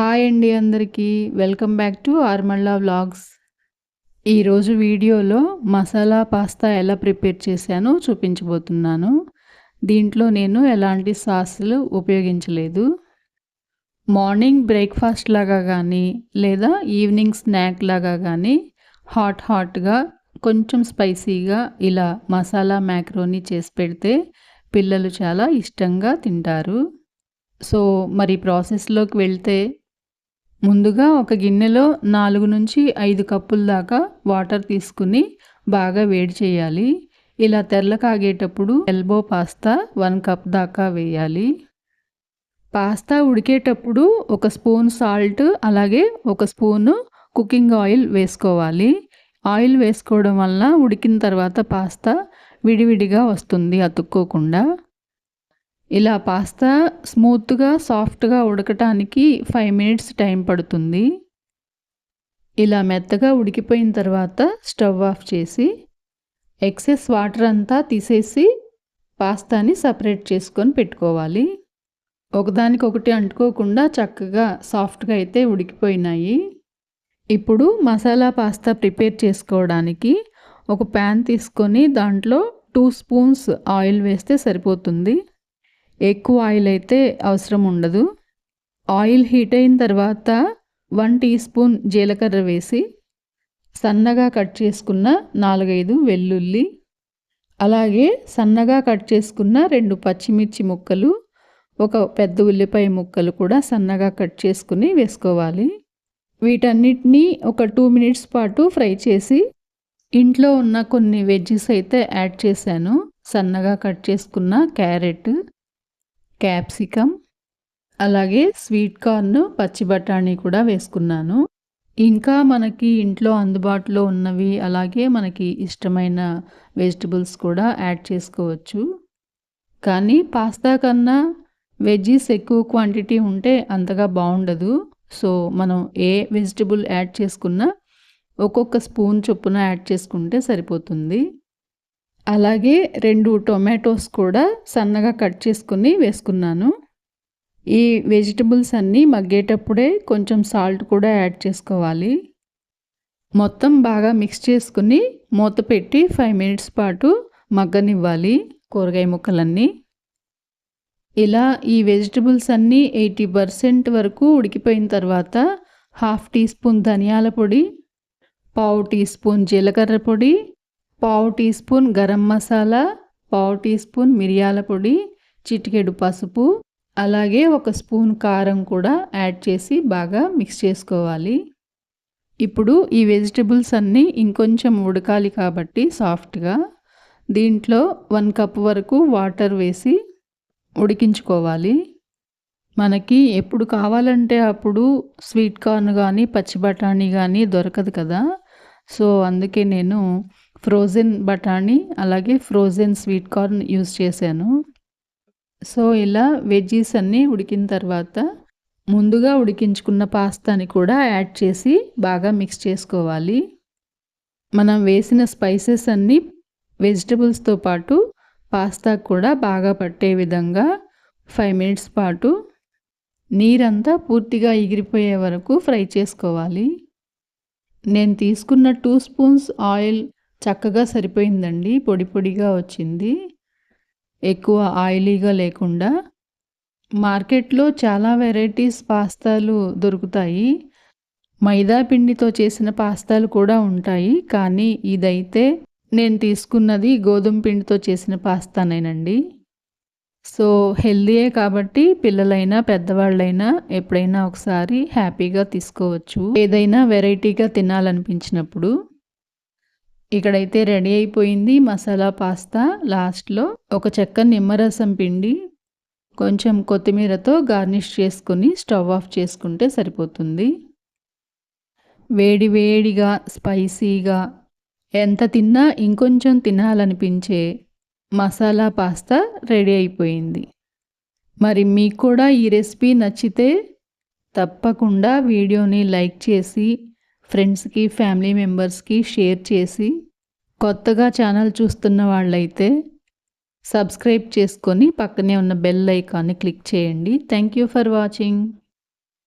Hi అండి అందరికీ. Welcome back to ఆర్మల్లా వ్లాగ్స్. ఈరోజు వీడియోలో మసాలా పాస్తా ఎలా ప్రిపేర్ చేశానో చూపించబోతున్నాను. దీంట్లో నేను ఎలాంటి సాసులు ఉపయోగించలేదు. మార్నింగ్ బ్రేక్ఫాస్ట్ లాగా కానీ లేదా ఈవినింగ్ స్నాక్ లాగా కానీ హాట్ హాట్గా కొంచెం స్పైసీగా ఇలా మసాలా మ్యాక్రోని చేసి పెడితే పిల్లలు చాలా ఇష్టంగా తింటారు. సో మరి ప్రాసెస్లోకి వెళ్తే ముందుగా ఒక గిన్నెలో నాలుగు నుంచి ఐదు కప్పుల దాకా వాటర్ తీసుకుని బాగా వేడి చేయాలి. ఇలా తెల్ల కాగేటప్పుడు ఎల్బో పాస్తా వన్ కప్ దాకా వేయాలి. పాస్తా ఉడికేటప్పుడు ఒక స్పూన్ సాల్ట్ అలాగే ఒక స్పూను కుకింగ్ ఆయిల్ వేసుకోవాలి. ఆయిల్ వేసుకోవడం వల్ల ఉడికిన తర్వాత పాస్తా విడివిడిగా వస్తుంది అతుక్కోకుండా. ఇలా పాస్తా స్మూత్గా సాఫ్ట్గా ఉడకటానికి ఫైవ్ మినిట్స్ టైం పడుతుంది. ఇలా మెత్తగా ఉడికిపోయిన తర్వాత స్టవ్ ఆఫ్ చేసి ఎక్సెస్ వాటర్ అంతా తీసేసి పాస్తాని సపరేట్ చేసుకొని పెట్టుకోవాలి. ఒకదానికొకటి అంటుకోకుండా చక్కగా సాఫ్ట్గా అయితే ఉడికిపోయినాయి. ఇప్పుడు మసాలా పాస్తా ప్రిపేర్ చేసుకోవడానికి ఒక ప్యాన్ తీసుకొని దాంట్లో టూ స్పూన్స్ ఆయిల్ వేస్తే సరిపోతుంది. ఎక్కువ ఆయిల్ అయితే అవసరం ఉండదు. ఆయిల్ హీట్ అయిన తర్వాత వన్ టీ స్పూన్ జీలకర్ర వేసి సన్నగా కట్ చేసుకున్న నాలుగైదు వెల్లుల్లి అలాగే సన్నగా కట్ చేసుకున్న రెండు పచ్చిమిర్చి ముక్కలు ఒక పెద్ద ఉల్లిపాయ ముక్కలు కూడా సన్నగా కట్ చేసుకుని వేసుకోవాలి. వీటన్నిటినీ ఒక టూ మినిట్స్ పాటు ఫ్రై చేసి ఇంట్లో ఉన్న కొన్ని వెజ్జెస్ అయితే యాడ్ చేశాను. సన్నగా కట్ చేసుకున్న క్యారెట్ క్యాప్సికమ్ అలాగే స్వీట్ కార్న్ పచ్చి బఠానీ కూడా వేసుకున్నాను. ఇంకా మనకి ఇంట్లో అందుబాటులో ఉన్నవి అలాగే మనకి ఇష్టమైన వెజిటబుల్స్ కూడా యాడ్ చేసుకోవచ్చు. కానీ పాస్తా కన్నా వెజ్జీస్ ఎక్కువ క్వాంటిటీ ఉంటే అంతగా బాగుండదు. సో మనం ఏ వెజిటబుల్ యాడ్ చేసుకున్నా ఒక్కొక్క స్పూన్ చొప్పున యాడ్ చేసుకుంటే సరిపోతుంది. అలాగే రెండు టొమాటోస్ కూడా సన్నగా కట్ చేసుకుని వేసుకున్నాను. ఈ వెజిటబుల్స్ అన్నీ మగ్గేటప్పుడే కొంచెం సాల్ట్ కూడా యాడ్ చేసుకోవాలి. మొత్తం బాగా మిక్స్ చేసుకుని మూత పెట్టి ఫైవ్ మినిట్స్ పాటు మగ్గనివ్వాలి కూరగాయ ముక్కలన్నీ. ఇలా ఈ వెజిటబుల్స్ అన్నీ ఎయిటీ పర్సెంట్ వరకు ఉడికిపోయిన తర్వాత హాఫ్ టీ స్పూన్ ధనియాల పొడి పావు టీ స్పూన్ జీలకర్ర పొడి పావు టీ స్పూన్ గరం మసాలా పావు టీ స్పూన్ మిరియాల పొడి చిటికెడు పసుపు అలాగే ఒక స్పూన్ కారం కూడా యాడ్ చేసి బాగా మిక్స్ చేసుకోవాలి. ఇప్పుడు ఈ వెజిటబుల్స్ అన్నీ ఇంకొంచెం ఉడకాలి కాబట్టి సాఫ్ట్గా దీంట్లో వన్ కప్ వరకు వాటర్ వేసి ఉడికించుకోవాలి. మనకి ఎప్పుడు కావాలంటే అప్పుడు స్వీట్ కార్న్ కానీ పచ్చి బఠానీ కానీ దొరకదు కదా. సో అందుకే నేను ఫ్రోజన్ బఠానీ అలాగే ఫ్రోజన్ స్వీట్ కార్న్ యూస్ చేశాను. సో ఇలా వెజ్జీస్ అన్నీ ఉడికిన తర్వాత ముందుగా ఉడికించుకున్న పాస్తాని కూడా యాడ్ చేసి బాగా మిక్స్ చేసుకోవాలి. మనం వేసిన స్పైసెస్ అన్నీ వెజిటబుల్స్తో పాటు పాస్తా కూడా బాగా పట్టే విధంగా ఫైవ్ మినిట్స్ పాటు నీరంతా పూర్తిగా ఎగిరిపోయే వరకు ఫ్రై చేసుకోవాలి. నేను తీసుకున్న టూ స్పూన్స్ ఆయిల్ చక్కగా సరిపోయిందండి పొడి పొడిగా వచ్చింది. ఎక్కువ ఆయిలీగా లేకుండా. మార్కెట్లో చాలా వెరైటీస్ పాస్తాలు దొరుకుతాయి. మైదా పిండితో చేసిన పాస్తాలు కూడా ఉంటాయి కానీ ఇదైతే నేను తీసుకున్నది గోధుమ పిండితో చేసిన పాస్తానేనండి. సో హెల్దీయే కాబట్టి పిల్లలైనా పెద్దవాళ్ళైనా ఎప్పుడైనా ఒకసారి హ్యాపీగా తీసుకోవచ్చు. ఏదైనా వెరైటీగా తినాలనిపించినప్పుడు. ఇక్కడైతే రెడీ అయిపోయింది మసాలా పాస్తా. లాస్ట్లో ఒక చెక్క నిమ్మరసం పిండి కొంచెం కొత్తిమీరతో గార్నిష్ చేసుకుని స్టవ్ ఆఫ్ చేసుకుంటే సరిపోతుంది. వేడి వేడిగా స్పైసీగా ఎంత తిన్నా ఇంకొంచెం తినాలనిపించే మసాలా పాస్తా రెడీ అయిపోయింది. మరి మీకు కూడా ఈ రెసిపీ నచ్చితే తప్పకుండా వీడియోని లైక్ చేసి ఫ్రెండ్స్కి ఫ్యామిలీ మెంబర్స్కి షేర్ చేసి కొత్తగా ఛానల్ చూస్తున్న వాళ్ళైతే సబ్స్క్రైబ్ చేసుకొని పక్కనే ఉన్న బెల్ ఐకాన్ని క్లిక్ చేయండి. Thank you for watching.